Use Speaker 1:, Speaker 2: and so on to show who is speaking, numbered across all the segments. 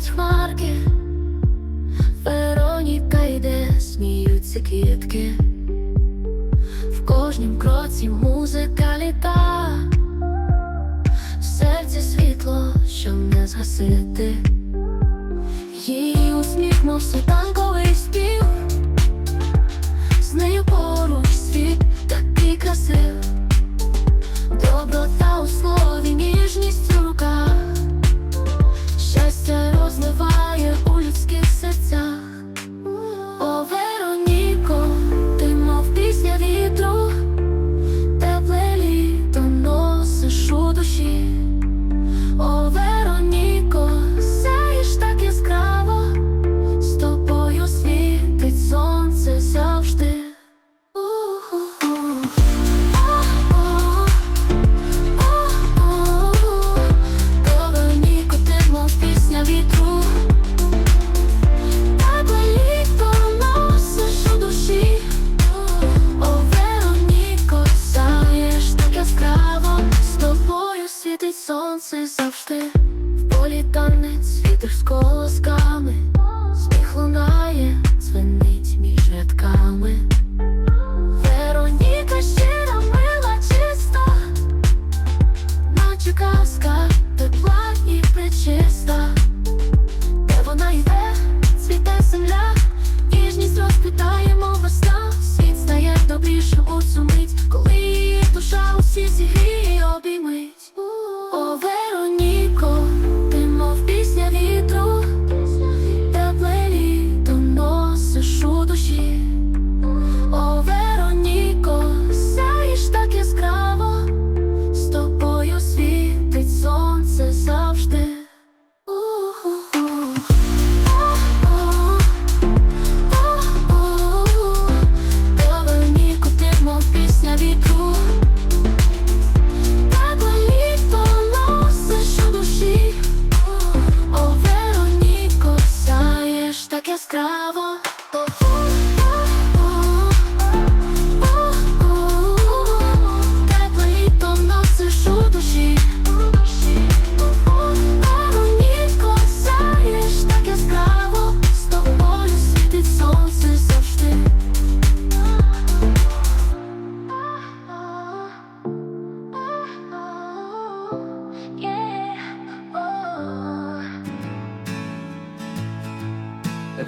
Speaker 1: тануть хмарки, Вероніка йде, сміються квітки, в кожнім кроці музика літа, в серці світло, що не згасити, її усміх, мов світанковий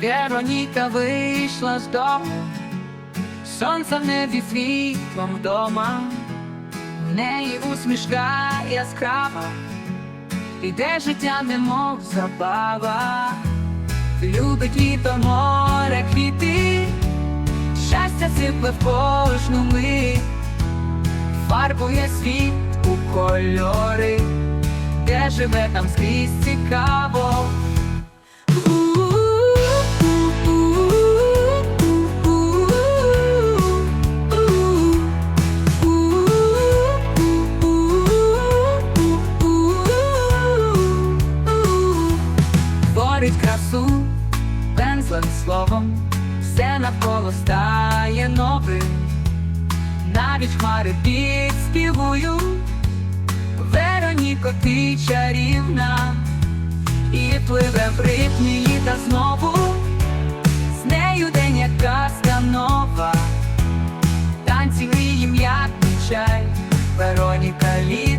Speaker 1: Вероніка
Speaker 2: вийшла з дому, сонце в небі світлом вдома, в неї усмішка яскрава, іде життя, немов забава, любить літо море квіти, щастя сипле в кожну мить, фарбує світ у кольори, де живе там скрізь цікаво. Навіть хмари підспівую, Вероніко, ти чарівна, і пливе в ритмі літа знову, з нею день як казка нова, танці мрії м'як чай, Вероніка літо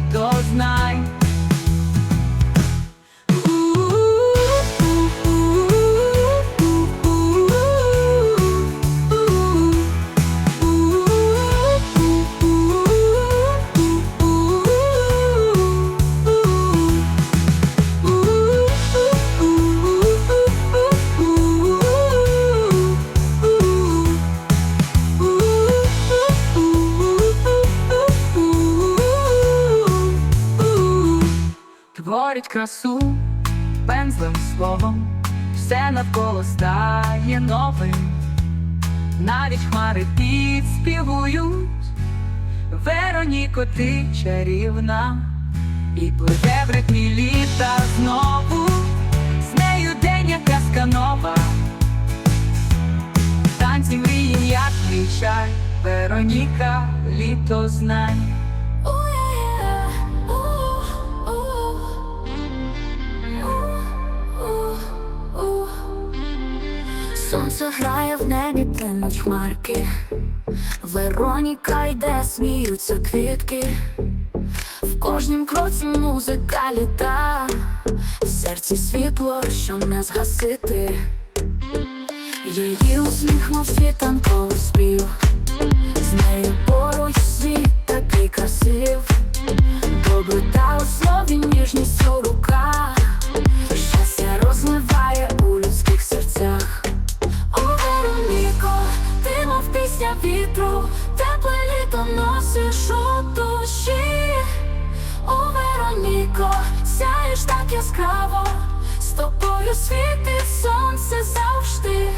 Speaker 2: красу пензлем словом, все навколо стає новим, навіть хмари підспівують, Вероніко, ти чарівна, і пливе в ритмі літа знову, з нею день як казка танці мрії, як твій чай, Вероніка, літо знай.
Speaker 1: Сонце грає в небі, тинуть хмарки, Вероніка йде, сміються квітки, в кожнім кроці музика літа, в серці світло, що не згасити, її усміхнув світанковий спів, з нею поруч світ такий красив, доброта у слові ніжність у руку світить сонце завжди.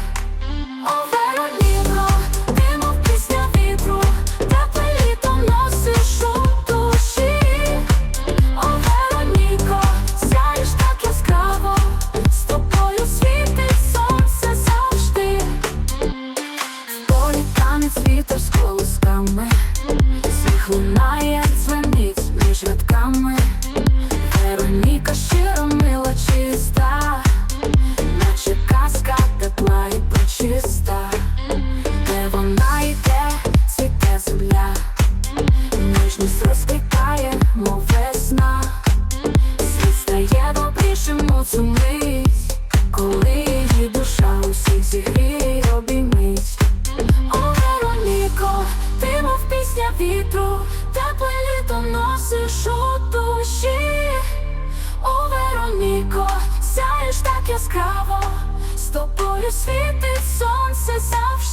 Speaker 1: світить сонце завжди.